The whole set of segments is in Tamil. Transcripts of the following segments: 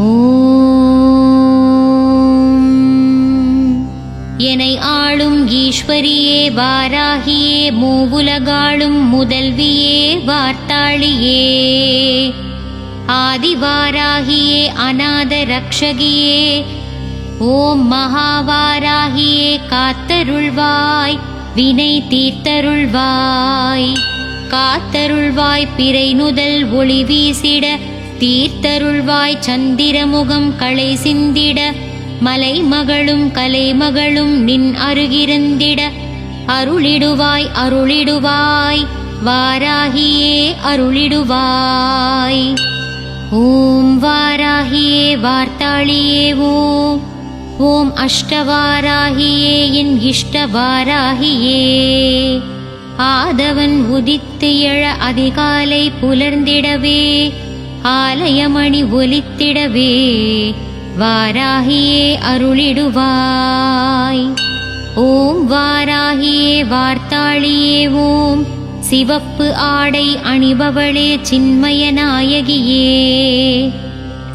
என்னை எனை ஆளும் ஈஸ்வரியே வாராகியே மூவுலகாளும் முதல்வியே வார்த்தாளியே. ஆதிவாராகியே அநாத ரக்ஷகியே ஓம் மகாவாராகியே காத்தருள்வாய் வினை தீர்த்தருள்வாய். காத்தருள்வாய் பிறை நுதல் ஒளி வீசிட தீர்த்தருள்வாய் சந்திரமுகம் களை சிந்திட மலை மகளும் கலை மகளும் நின் அருகிருந்திட அருளிடுவாய் அருளிடுவாய் வாராகியே அருளிடுவாய். ஓம் வாராகியே வார்த்தாளியே ஓம். ஓம் அஷ்டவாராகியே என் இஷ்டவாராகியே. ஆதவன் உதித்து எழ அதிகாலை புலர்ந்திடவே ஆலயமணி ஒலித்திடவே வாராகியே அருளிடுவாய். ஓம் வாராகியே வார்த்தாளியே ஓம் சிவப்பு ஆடை அணிபவளே சின்மய நாயகியே.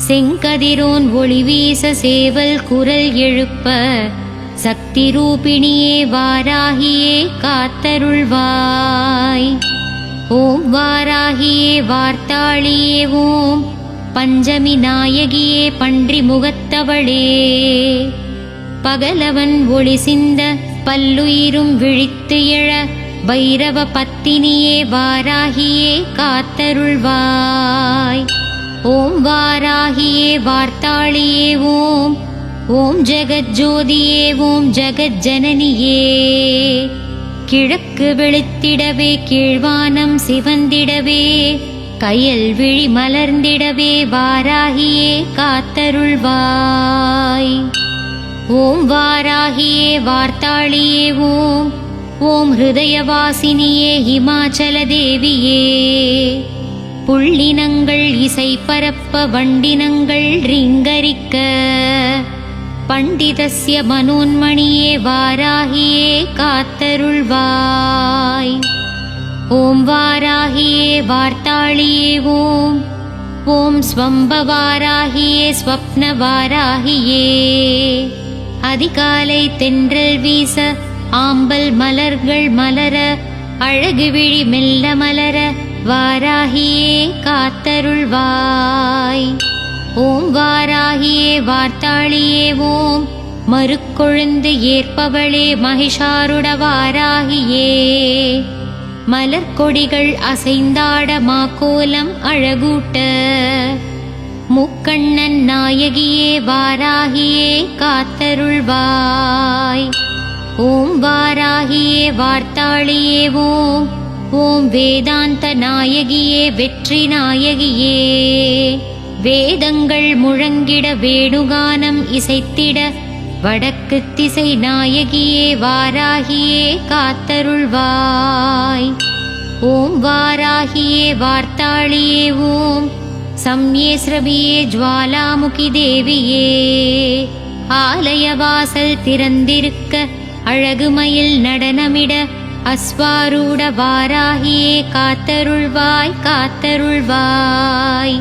செங்கதிரோன் ஒளி வீச சேவல் குரல் எழுப்ப சக்தி ரூபிணியே வாராகியே காத்தருள்வாய். ஓம் வாராகியே வார்த்தாளியே ஓம் பஞ்சமி நாயகியே பன்றி முகத்தவளே. பகலவன் ஒளி சிந்த பல்லுயிரும் விழித்து எழ பைரவ பத்தினியே வாராகியே காத்தருள்வாய். ஓம் வாராகியே வார்த்தாளியே ஓம் ஓம் ஜெகஜோதியே ஓம் ஜெகஜனனியே. கிழக்கு வெளுத்திடவே கீழ்வானம் சிவந்திடவே கயல் விழி மலர்ந்திடவே வாராகியே காத்தருள்வாய். ஓம் வாராகியே வார்த்தாளியே ஓம். ஓம் ஹிருதயவாசினியே ஹிமாச்சல தேவியே புள்ளினங்கள் இசை பரப்ப வண்டினங்கள் ரிங்கரிக்க பண்டிதஸ்ய மனோன்மணியே வாராகியே காத்தருள்வாய். ஓம் வாராகியே வார்த்தாளியே ஓம். ஓம் ஸ்வம்பவாராகியே ஸ்வப்னவாராகியே. அதிகாலை தென்றல் வீச ஆம்பல் மலர்கள் மலர அழகு விழி மெல்ல மலர வாராகியே காத்தருள்வாய். ஓம் வாராகியே வார்த்தாளியே ஓம். மறுக்கொழுந்து ஏற்பவளே மகிஷாருட வாராகியே. மலர்கொடிகள் அசைந்தாட மாக்கோலம் அழகூட்ட. முக்கண்ணன் நாயகியே வாராகியே காத்தருள்வாய். ஓம் வாராகியே வார்த்தாளியே ஓம். ஓம் வேதாந்த நாயகியே வெற்றி நாயகியே. வேதங்கள் முழங்கிட வேணுகானம் இசைத்திட வடக்கு திசை நாயகியே வாராகியே காத்தருள்வாய். ஓம் வாராகியே வார்த்தாளியே ஓம் சம்யேஸ்ரபியே ஜுவாலாமுகி தேவியே. ஆலயவாசல் திறந்திருக்க அழகுமயில் நடனமிட அஸ்வாரூட வாராகியே காத்தருள்வாய் காத்தருள்வாய்.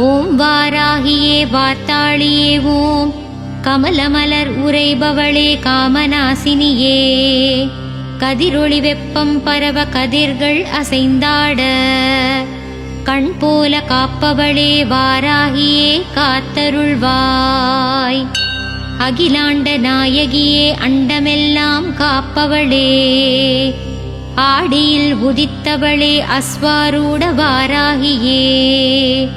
ஓம் வாராகியே வார்த்தாளியே ஓம் கமலமலர் உரைபவளே காமநாசினியே. கதிரொளி வெப்பம் பரவ கதிர்கள் அசைந்தாட. கண் போல காப்பவளே வாராகியே காத்தருள்வாய். அகிலாண்ட நாயகியே அண்டமெல்லாம் காப்பவளே. ஆடியில் உதித்தவளே அஸ்வாரூட வாராகியே.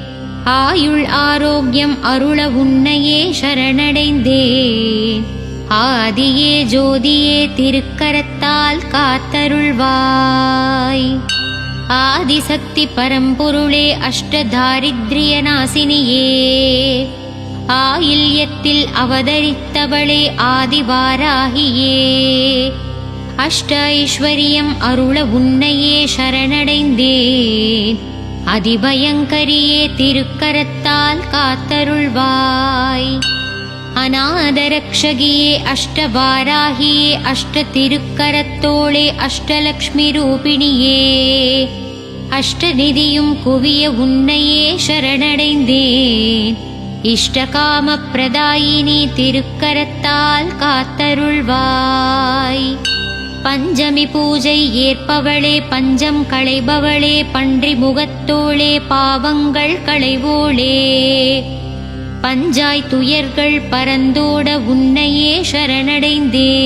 ஆயுள் ஆரோக்கியம் அருள உன்னையே சரணடைந்தேன் ஆதியே ஜோதியே திருக்கரத்தால் காத்தருள்வாய். ஆதிசக்தி பரம்பொருளே அஷ்டதாரித்ரிய நாசினியே. ஆயில்யத்தில் அவதரித்தவளே ஆதிவாராகியே. அஷ்ட ஐஸ்வரியம் அருள உன்னையே சரணடைந்தேன். அதிபயங்கரியே திருக்கரத்தால் காத்தருள்வாய். அநாதரக்ஷகியே அஷ்டவாராகியே அஷ்ட திருக்கரத்தோளே அஷ்டலக்ஷ்மி ரூபிணியே அஷ்டநிதியும் குவிய உன்னையே சரணடைந்தேன். இஷ்டகாம பிரதாயினி திருக்கரத்தால் காத்தருள்வாய். பஞ்சமி பூஜை ஏற்பவளே பஞ்சம் களைபவளே பன்றி முகத்தோளே பாவங்கள் களைவோளே. பஞ்சாய் துயர்கள் பரந்தோட உன்னையே சரணடைந்தே.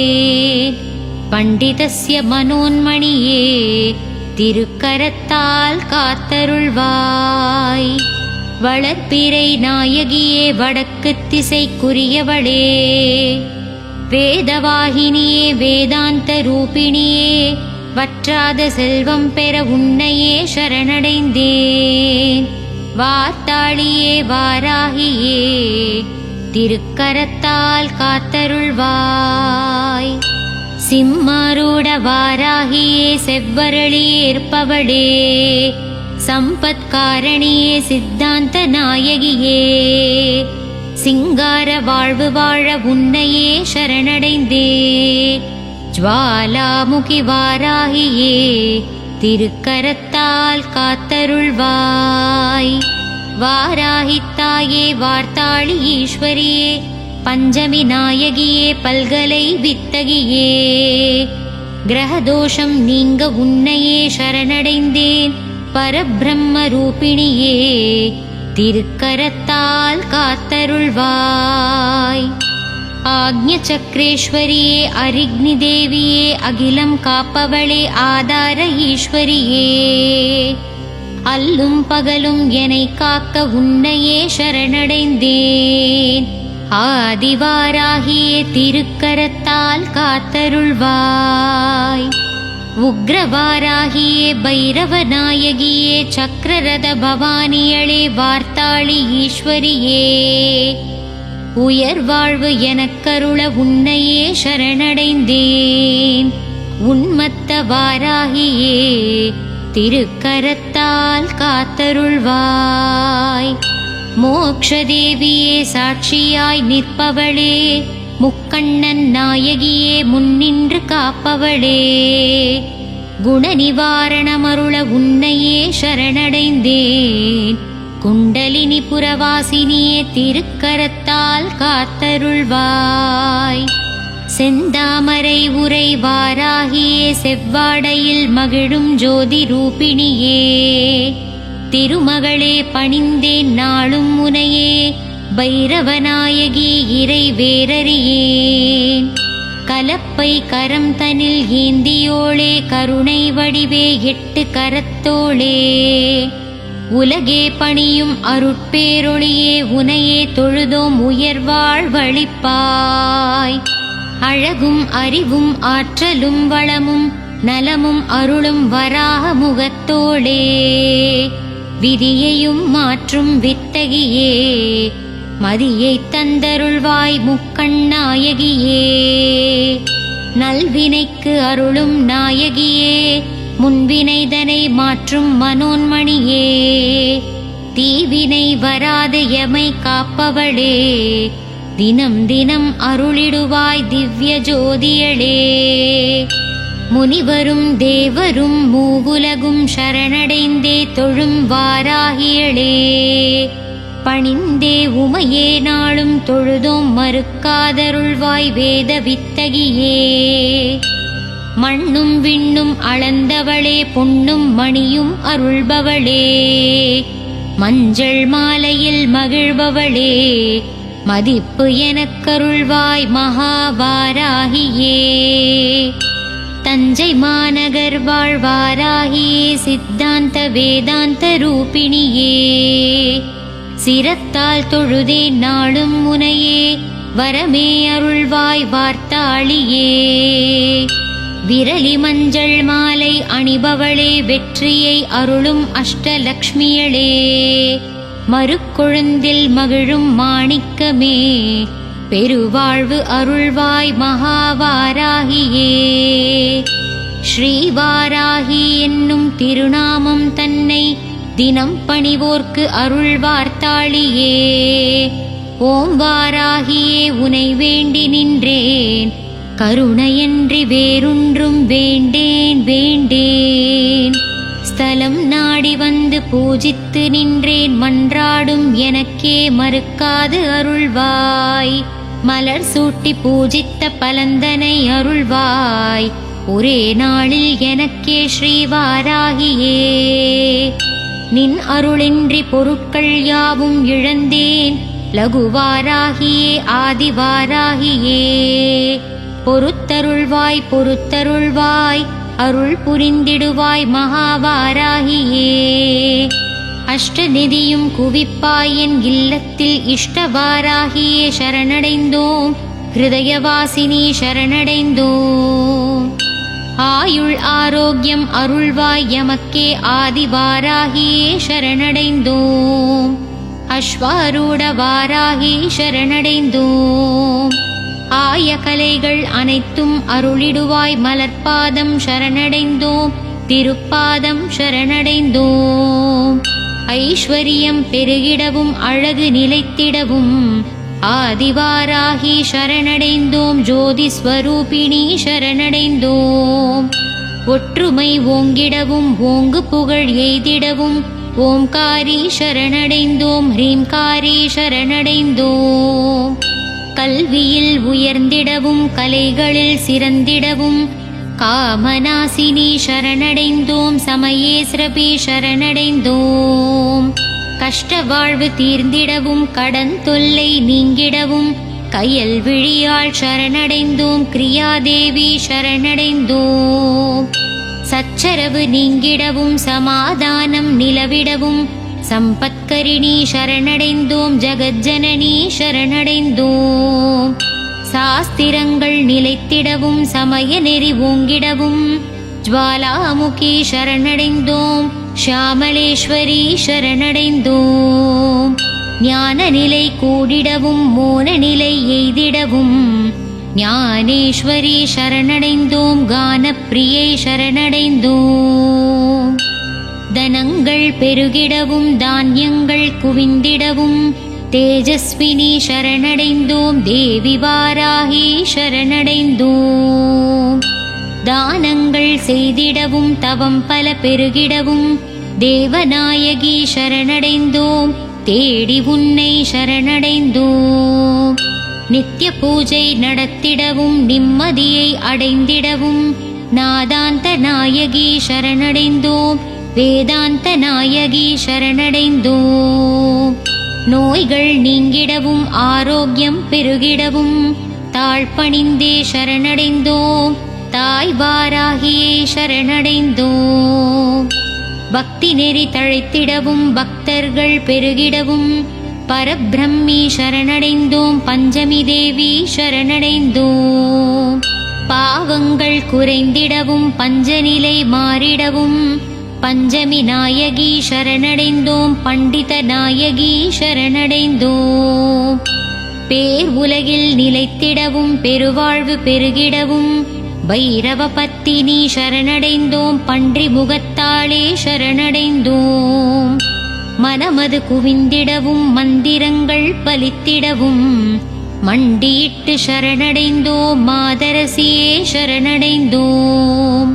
பண்டிதஸ்ய மனோன்மணியே திருக்கரத்தால் காத்தருள்வாய். வளர்ப்பிறை நாயகியே வடக்கு திசைக்குரியவளே. வேதவாகினியே வேதாந்த ரூபிணியே வற்றாத செல்வம் பெற உன்னையே சரணடைந்தேன். வார்த்தாளியே வாராகியே திருக்கரத்தால் காத்தருள்வாய். சிம்மாரூட வாராகியே செவ்வரளி ஏற்பவளே சம்பத்காரணியே சித்தாந்த நாயகியே. சிங்கார வாழ்வு வாழ உன்னையே சரணடைந்தே. ஜுவாலாமுகி வாராகியே திருக்கரத்தால் காத்தருள்வாய். வாராகித்தாயே வார்த்தாளி ஈஸ்வரியே பஞ்சமி நாயகியே பல்கலை வித்தகியே. கிரகதோஷம் நீங்க உன்னையே சரணடைந்தேன் பரபிரம்ம ரூபிணியே. திருக்கரத்தால் காத்தருள்வாய். ஆக்ஞ சக்கரேஸ்வரியே அரிக்னி தேவியே அகிலம் காப்பவளே ஆதார ஈஸ்வரியே. அல்லும் பகலும் என்னை காக்க உன்னையே சரணடைந்தேன். ஆதிவாராகிய திருக்கரத்தால் காத்தருள்வாய். உக்ரவாராகியே பைரவநாயகியே சக்கரரத பவானியளே வார்த்தாளி ஈஸ்வரியே உயர் வாழ்வு எனக்கருள உன்னையே சரணடைந்தேன் உன்மத்த வாராகியே திருக்கரத்தால் காத்தருள்வாய் மோக்ஷதேவியே சாட்சியாய் நிற்பவளே முக்கண்ணன் நாயகியே முன்னின்று காப்பவளே. குணநிவாரணமருள உன்னையே சரணடைந்தேன். குண்டலினி புறவாசினியே திருக்கரத்தால் காத்தருள்வாய். செந்தாமரை உரை வாராகியே செவ்வாடையில் மகிழும் ஜோதி ரூபிணியே. திருமகளே பணிந்தேன் நாளும் முனையே பைரவநாயகி இறை வேரறியேன் கலப்பை கரம் தனில் ஏந்தியோளே கருணை வடிவே எட்டு கரத்தோளே. உலகே பணியும் அருட்பேரொளியே உனையே தொழுதோம் உயர்வாழ் வழிப்பாய். அழகும் அறிவும் ஆற்றலும் வளமும் நலமும் அருளும் வராக முகத்தோளே. விதியையும் மாற்றும் வித்தகியே மதியை தந்தருள்வாய் முக்கண்ணாயகியே. நல்வினைக்கு அருளும் நாயகியே. முன்வினைதனை மாற்றும் மனோன்மணியே. தீவினை வராத எமை காப்பவளே. தினம் தினம் அருளிடுவாய் திவ்ய ஜோதியளே. முனிவரும் தேவரும் மூவுலகும் சரணடைந்தே தொழும் வாராகியளே. பணிந்தே உமையே நாளும் தொழுதோம் மறுக்காதருள்வாய் வேத வித்தகியே மண்ணும் விண்ணும் அளந்தவளே பொன்னும் மணியும் அருள்பவளே. மஞ்சள் மாலையில் மகிழ்பவளே மதிப்பு எனக்கருள்வாய் மகாவாராகியே. தஞ்சை மாநகர் வாழ்வாராகியே சித்தாந்த வேதாந்த ரூபிணியே. சிரத்தால் தொழுதே நாளும் முனையே. வரமே அருள்வாய் வார்த்தாளியே. விரலி மஞ்சள் மாலை அணிபவளே வெற்றியை அருளும் அஷ்டலக்ஷ்மியளே. மறுக்கொழுந்தில் மகிழும் மாணிக்கமே. பெருவாழ்வு அருள்வாய் மகாவாராகியே. ஸ்ரீவாராகி என்னும் திருநாமம் தன்னை தினம் பணிவோர்க்கு அருள் வார்த்தாளியே. ஓம் வாராகியே உனை வேண்டி நின்றேன். கருணையன்றி வேறொன்றும் வேண்டேன் வேண்டேன். ஸ்தலம் நாடி வந்து பூஜித்து நின்றேன் மன்றாடும் எனக்கே மறுக்காது அருள்வாய். மலர் சூட்டி பூஜித்த பலந்தனை அருள்வாய். ஒரே நாளில் எனக்கே ஸ்ரீவாராகியே நின் அருளின்றி பொருட்கள் யாவும் இழந்தேன். லகுவாராகியே ஆதிவாராகியே. பொறுத்தருள்வாய் பொறுத்தருள்வாய் அருள் புரிந்திடுவாய் மகாவாராகியே. அஷ்டநிதியும் குவிப்பாய் என் இல்லத்தில் இஷ்டவாராகியே சரணடைந்தோம். ஹிருதயவாசினி சரணடைந்தோம். ஆயுள் ஆரோக்கியம் அருள்வாய் எமக்கே ஆதிவாராகியே சரணடைந்தோம். அஸ்வாரூட வாராகி சரணடைந்தோம். ஆய கலைகள் அனைத்தும் அருளிடுவாய் மலர்பாதம் சரணடைந்தோம். திருப்பாதம் சரணடைந்தோம். ஐஸ்வரியம் பெருகிடவும் அழகு நிலைத்திடவும் ஆதிவாராகி சரணடைந்தோம் ஜோதி ஸ்வரூபிணி சரணடைந்தோம். ஒற்றுமை ஓங்கிடவும் ஓங்கு புகழ் எய்திடவும் ஓம்காரி சரணடைந்தோம் ஹ்ரீம்காரி சரணடைந்தோம். கல்வியில் உயர்ந்திடவும் கலைகளில் சிறந்திடவும் காமநாசினி சரணடைந்தோம் சமயேஸ்ரபி சரணடைந்தோம். கஷ்ட வாழ்வு தீர்ந்திடவும் கடன் தொல்லை நீங்கிடவும் கையல் விழியால் சரணடைந்தோம் கிரியாதேவி சரணடைந்தோம். சச்சரவு நீங்கிடவும் சமாதானம் நிலவிடவும் சம்பத்கரிணி சரணடைந்தோம் ஜகஜனனி சரணடைந்தோம். சாஸ்திரங்கள் நிலைத்திடவும் சமய நெறி ஓங்கிடவும் ஜுவாலாமுகி சரணடைந்தோம். ஷியாமளேஸ்வரி சரணடைந்தோம். ஞான நிலை கூடிடவும் மோன நிலை எய்திடவும் ஞானேஸ்வரி சரணடைந்தோம் கானப்பிரியை சரணடைந்தோம். தனங்கள் பெருகிடவும் தானியங்கள் குவிந்திடவும் தேஜஸ்வினி சரணடைந்தோம் தேவி வாராகி சரணடைந்தோம். தானங்கள் செய்திடவும் தவம் பல பெருகிடவும் தேவநாயகி சரணடைந்தோம். தேடி உன்னை சரணடைந்தோம். நித்திய பூஜை நடத்திடவும் நிம்மதியை அடைந்திடவும் நாதாந்த நாயகி சரணடைந்தோம். வேதாந்த நாயகி சரணடைந்தோம். நோய்கள் நீங்கிடவும் ஆரோக்கியம் பெருகிடவும் தாழ்பணிந்தே சரணடைந்தோம். தாய் வாராகியே சரணடைந்தோம். பக்தி நெறி தழைத்திடவும் பக்தர்கள் பெருகிடவும். பரபிரம்மி சரணடைந்தோம் பஞ்சமி தேவி சரணடைந்தோம். பாவங்கள் குறைந்திடவும் பஞ்சநிலை மாறிடவும். பஞ்சமி நாயகி சரணடைந்தோம் பண்டித நாயகி சரணடைந்தோம். பேர் உலகில் நிலைத்திடவும் பெருவாழ்வு பெருகிடவும். பைரவ பத்தினி சரணடைந்தோம் பன்றி முகத்தாளே சரணடைந்தோம். மனமது குவிந்திடவும் மந்திரங்கள் பலித்திடவும் மண்டியிட்டு சரணடைந்தோம் மாதரசியே சரணடைந்தோம்.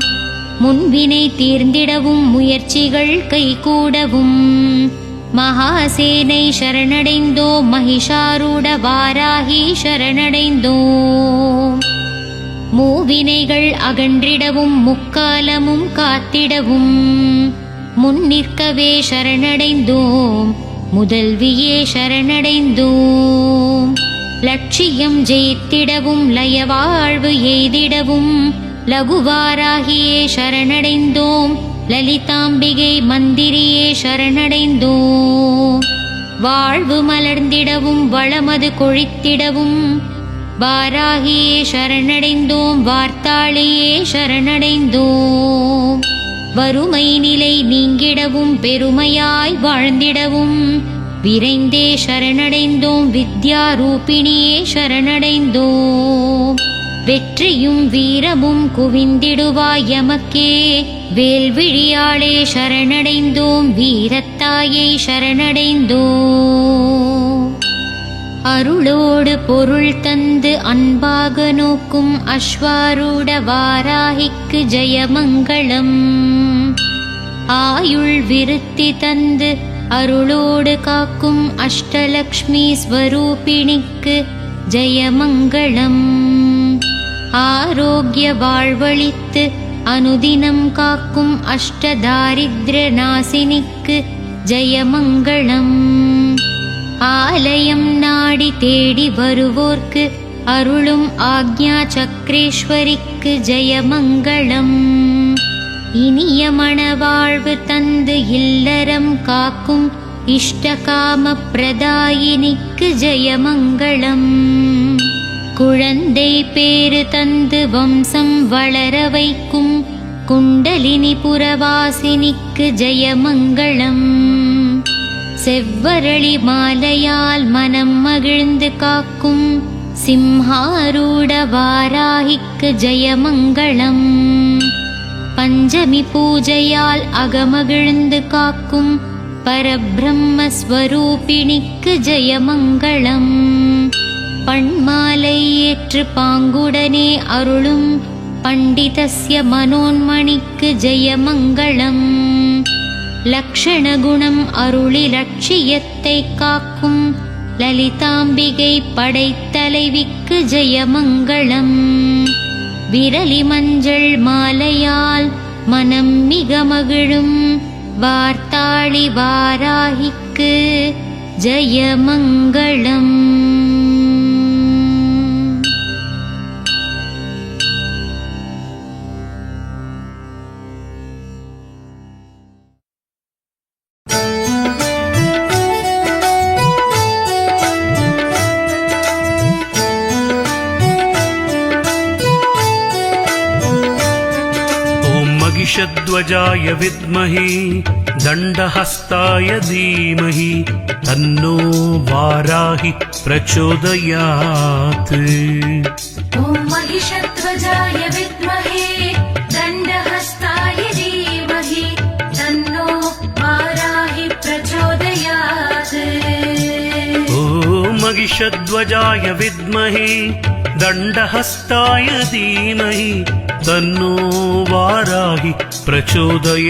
முன்வினை தீர்ந்திடவும் முயற்சிகள் கைகூடவும் மகாசேனை சரணடைந்தோம் மகிஷாரூட வாராகி சரணடைந்தோம். மூவினைகள் அகன்றிடவும் முக்காலமும் காத்திடவும். முன்னிற்கவே சரணடைந்தோம் முதல்வியே சரணடைந்தோம். லட்சியம் ஜெயித்திடவும் லயவாழ்வு எய்திடவும் லகுவாராகியே சரணடைந்தோம். லலிதாம்பிகை மந்திரியே சரணடைந்தோம். வாழ்வு மலர்ந்திடவும் வளமது கொழித்திடவும் வாராகியே சரணடைந்தோம் வார்த்தாளியே சரணடைந்தோம். வறுமை நிலை நீங்கிடவும் பெருமையாய் வாழ்ந்திடவும். விரைந்தே சரணடைந்தோம் வித்யா ரூபிணியே சரணடைந்தோம். வெற்றியும் வீரமும் குவிந்திடுவாய் எமக்கே. வேல்விழியாளே சரணடைந்தோம் வீரத்தாயை சரணடைந்தோம். அருளோடு பொருள் தந்து அன்பாக நோக்கும் அஸ்வாரூட வாராகிக்கு ஜெயமங்களம் ஆயுள் விருத்தி தந்து அருளோடு காக்கும் அஷ்டலக்ஷ்மி ஸ்வரூபிணிக்கு ஜெயமங்களம் ஆரோக்கிய வாழ்வழித்து அனுதினம் காக்கும் அஷ்டதாரித்ர நாசினிக்கு ஜெயமங்களம் ஆலயம் நாடி தேடி வருவோர்க்கு அருளும் ஆக்ஞா சக்கரேஸ்வரிக்கு ஜெயமங்களம் இனிய மணவாழ்வு தந்து இல்லறம் காக்கும் இஷ்டகாம பிரதாயினிக்கு ஜெயமங்களம் குழந்தை பேறு தந்து வம்சம் வளர வைக்கும் குண்டலினி புறவாசினிக்கு ஜெயமங்களம் செவ்வரளி மாலையால் மனம் மகிழ்ந்து காக்கும் சிம்ஹாரூட வாராகிக்கு ஜெயமங்களம் பஞ்சமி பூஜையால் அகமகிழ்ந்து காக்கும் பரபிரம்மஸ்வரூபிணிக்கு ஜெயமங்களம் பண்மாலை ஏற்று பாங்குடனே அருளும் பண்டிதஸ்ய மனோன்மணிக்கு ஜெயமங்களம் லக்ஷணகுணம் அருளி லட்சியத்தை காக்கும் லலிதாம்பிகை படைத்தலைவிக்கு ஜெயமங்களம் விரலி மஞ்சள் மாலையால் மனம் மிக மகிழும் வார்த்தாளி வாராகிக்கு ஜெயமங்களம் महिषध्वजाय विद्महे दण्डहस्ताय धीमहि तन्नो वाराहि प्रचोदयात् ॐ महिषध्वजाय विद्महे महिषध्वजाय विद्महे दण्डहस्ताय धीमहि तन्नो वाराहि प्रचोदयात्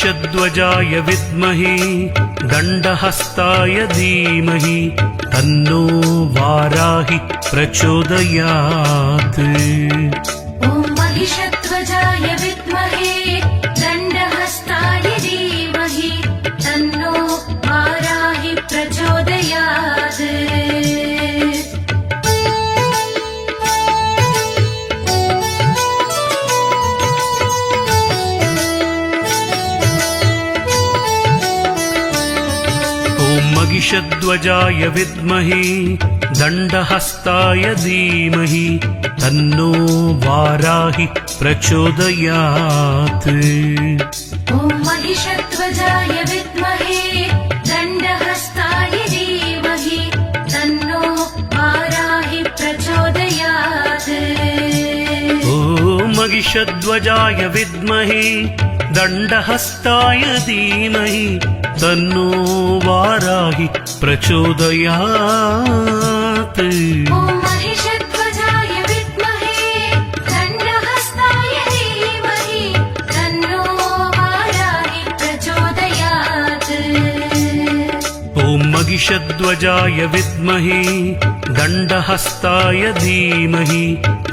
ॐ महिषध्वजाय विद्महे दण्डहस्ताय धीमहि तन्नो वाराहि प्रचोदयात् महिषध्वजाय विद्महे दण्डहस्ताय धीमहि तन्नो वाराहि प्रचोदयात्। ॐ महिषध्वजाय विद्महे दण्डहस्ताय धीमहि तन्नो वाराहि प्रचोदयात्। ॐ महिषध्वजाय विद्महे दण्डहस्ताय धीमहि तन्नो वाराहि प्रचोदयात्। महिषध्वजाय विद्महे दण्डहस्ताय धीमहि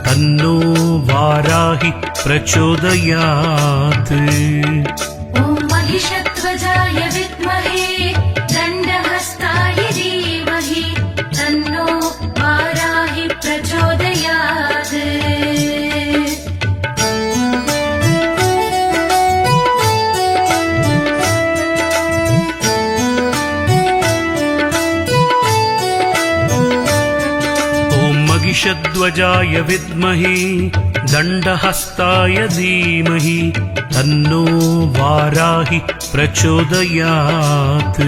तन्नो वाराहि प्रचोदयात् महिषध्वजाय विद्महे दण्डहस्ताय धीमहि तन्नो वाराहि प्रचोदयात्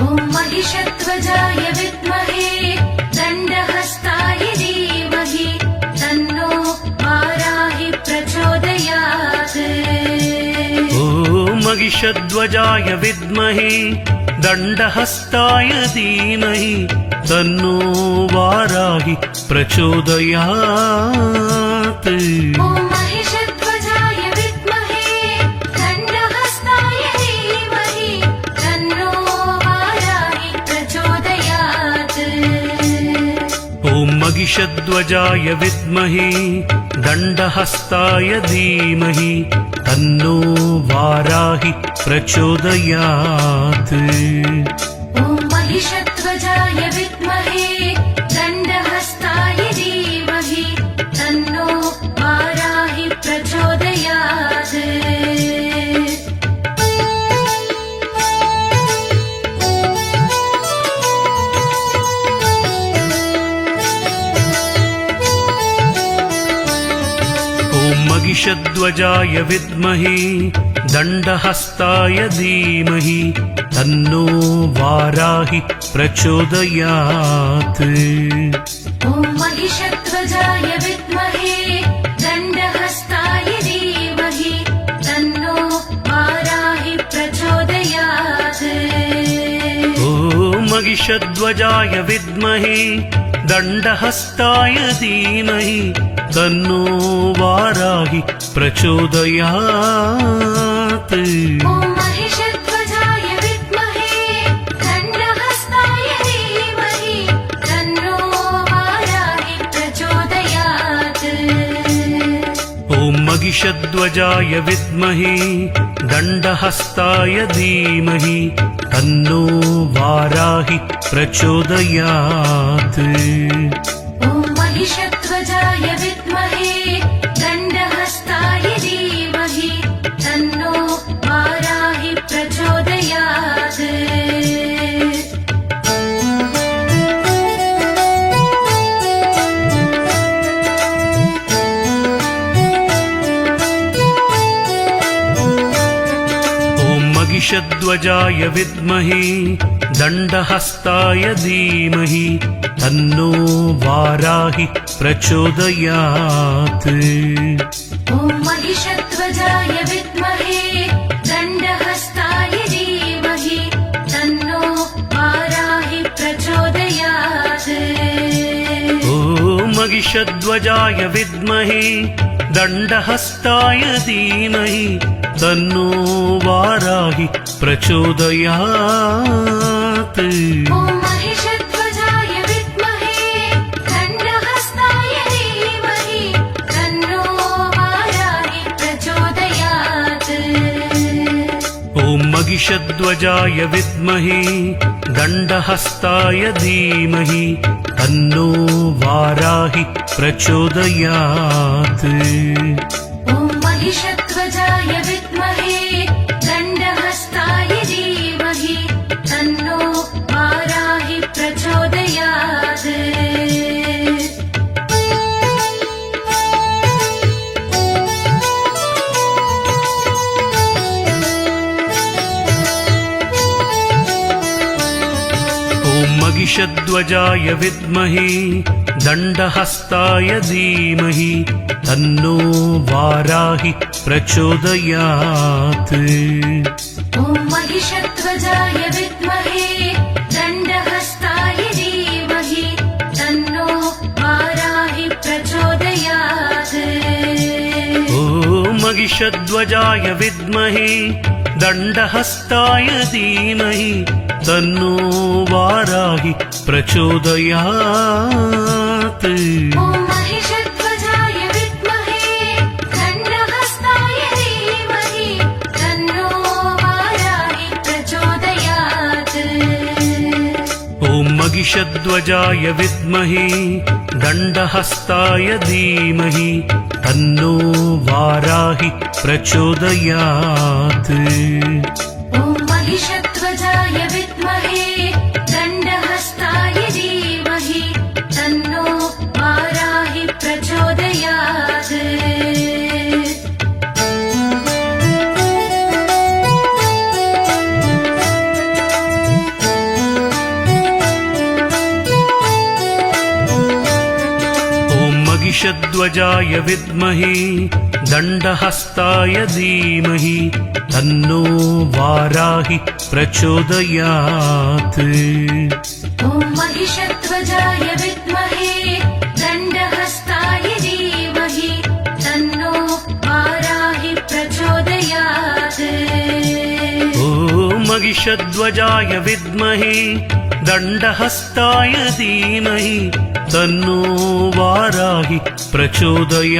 ॐ महिषध्वजाय विद्महे महिषध्वजाय विद्महे दण्डहस्ताय धीमहि तन्नो वाराहि प्रचोदयात्। महिषध्वजाय विद्महे दण्डहस्ताय धीमहि തന്നോ വാരാഹി പ്രചോദയാത്. ഓം മഹിഷ महिषध्वजाय विद्महे दण्डहस्ताय धीमहि तन्नो वाराहि प्रचोदयात्। ॐ महिषध्वजाय विद्महे दण्डहस्ताय धीमहि तन्नो वाराहि प्रचोदयात्। ॐ महिषध्वजाय विद्महे दण्डहस्ताय धीमहि तन्नो वाराहि प्रचोदयात्। महिषध्वजाय विद्महे दण्डहस्ताय धीमहि तन्नो वाराहि प्रचोदयात् महिषध्वजाय विद्महे दण्डहस्ताय धीमहि तन्नो वाराहि प्रचोदयात् ॐ महिषध्वजाय विद्महे दण्डहस्ताय धीमहि तन्नो वाराहि प्रचोदयात् ॐ महिषध्वजाय विद्महे दण्डहस्ताय धीमहि तन्नो वाराहि प्रचोदयात्। महिषध्वजाय विद्महे दण्डहस्ताय धीमहि तन्नो वाराहि प्रचोदयात् महिषध्वजाय विद्महे दण्डहस्ताय धीमहि तन्नो वाराहि प्रचोदयात्। ॐ महिषध्वजाय विद्महे दण्डहस्ताय धीमहि तन्नो वाराहि प्रचोदयात्। ॐ महिषध्वजाय विद्महे दण्डहस्ताय धीमहि तन्नो वाराहि प्रचोदयात्। ॐ महिषध्वजाय विद्महे दण्डहस्ताय धीमहि तन्नो वाराहि प्रचोदयात्। ॐ महिषध्वजाय विद्महे दण्डहस्ताय धीमहि तन्नो वाराहि प्रचोदयात् महिषध्वजाय विद्महे दण्डहस्ताय धीमहि तन्नो वाराहि प्रचोदयात्। ॐ महिषध्वजाय विद्महे दण्डहस्ताय धीमहि तन्नो वाराहि प्रचोदयात्। ॐ महिषध्वजाय विद्महे दण्डहस्ताय धीमहि तन्नो वाराहि प्रचोदयात्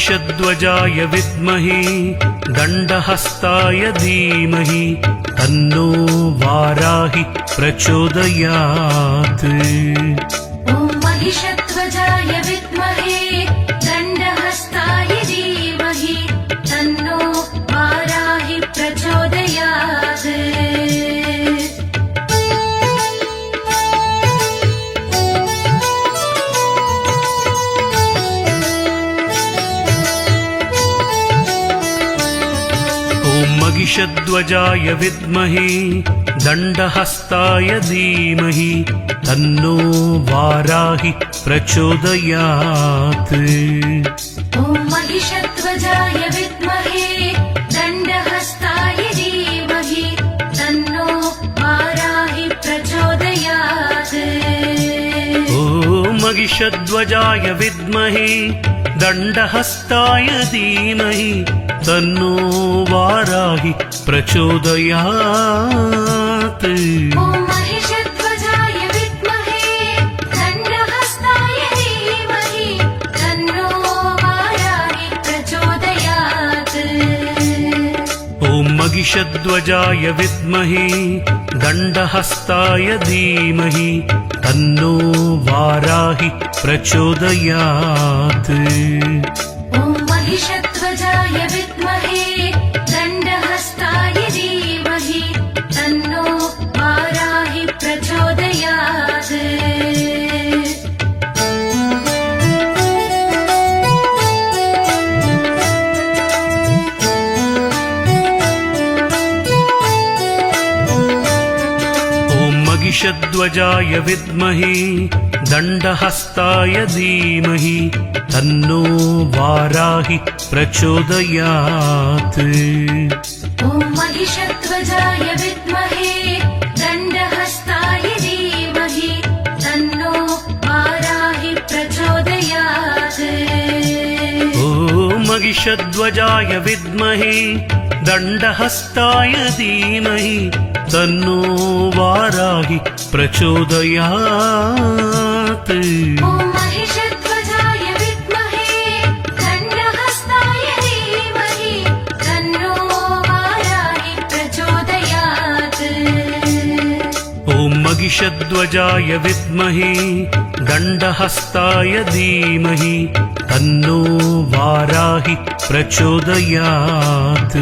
ॐ महिषध्वजाय विद्महे दण्डहस्ताय धीमहि तन्नो वाराहि प्रचोदयात् ॐ महिषध्वजाय विद्महे दण्डहस्ताय धीमहि तन्नो वाराहि प्रचोदयात्। ॐ महिषध्वजाय विद्महे दण्डहस्ताय धीमहि तन्नो वाराहि प्रचोदयात्। ॐ महिषध्वजाय विद्महे दण्डहस्ताय धीमहि तन्नो वाराहि प्रचोदयात्। महिषध्वजाय विद्महे दण्डहस्ताय धीमहि तन्नो वाराहि प्रचोदयात् ॐ महिषध्वजाय विद्महे दण्डहस्ताय धीमहि तन्नो वाराहि प्रचोदयात्। ॐ महिषध्वजाय विद्महे दण्डहस्ताय धीमहि तन्नो वाराहि प्रचोदयात्। ॐ महिषध्वजाय विद्महे दण्डहस्ताय धीमहि तन्नो वाराहि प्रचोदयात् ॐ महिषध्वजाय विद्महे दण्डहस्ताय धीमहि तन्नो वाराहि प्रचोदयात्